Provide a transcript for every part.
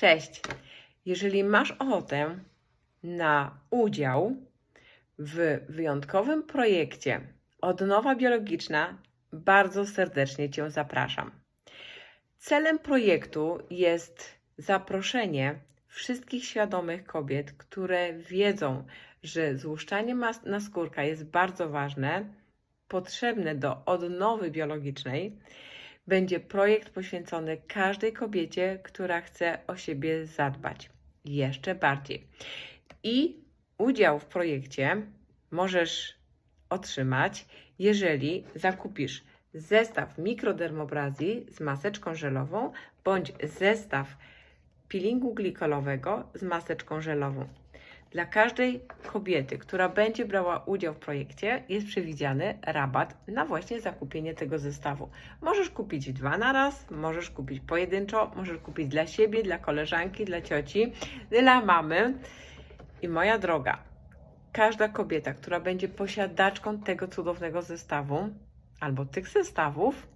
Cześć! Jeżeli masz ochotę na udział w wyjątkowym projekcie Odnowa Biologiczna, bardzo serdecznie Cię zapraszam. Celem projektu jest zaproszenie wszystkich świadomych kobiet, które wiedzą, że złuszczanie naskórka jest bardzo ważne, potrzebne do odnowy biologicznej. Będzie projekt poświęcony każdej kobiecie, która chce o siebie zadbać jeszcze bardziej. I udział w projekcie możesz otrzymać, jeżeli zakupisz zestaw mikrodermobrazji z maseczką żelową bądź zestaw peelingu glikolowego z maseczką żelową. Dla każdej kobiety, która będzie brała udział w projekcie, jest przewidziany rabat na właśnie zakupienie tego zestawu. Możesz kupić dwa na raz, możesz kupić pojedynczo, możesz kupić dla siebie, dla koleżanki, dla cioci, dla mamy. I moja droga, każda kobieta, która będzie posiadaczką tego cudownego zestawu albo tych zestawów,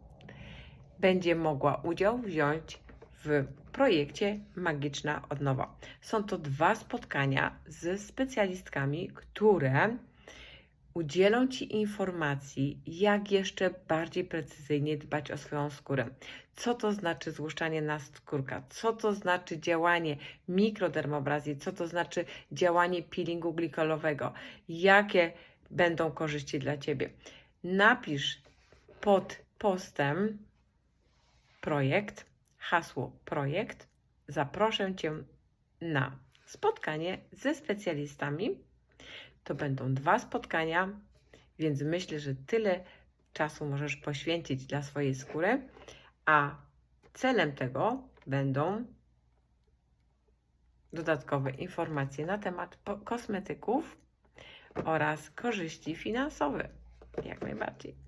będzie mogła udział wziąć w projekcie Magiczna Odnowa. Są to dwa spotkania ze specjalistkami, które udzielą Ci informacji, jak jeszcze bardziej precyzyjnie dbać o swoją skórę. Co to znaczy złuszczanie naskórka? Co to znaczy działanie mikrodermobrazji? Co to znaczy działanie peelingu glikolowego? Jakie będą korzyści dla Ciebie? Napisz pod postem projekt, hasło projekt. Zaproszę Cię na spotkanie ze specjalistami. To będą dwa spotkania, więc myślę, że tyle czasu możesz poświęcić dla swojej skóry, a celem tego będą dodatkowe informacje na temat kosmetyków oraz korzyści finansowe. Jak najbardziej.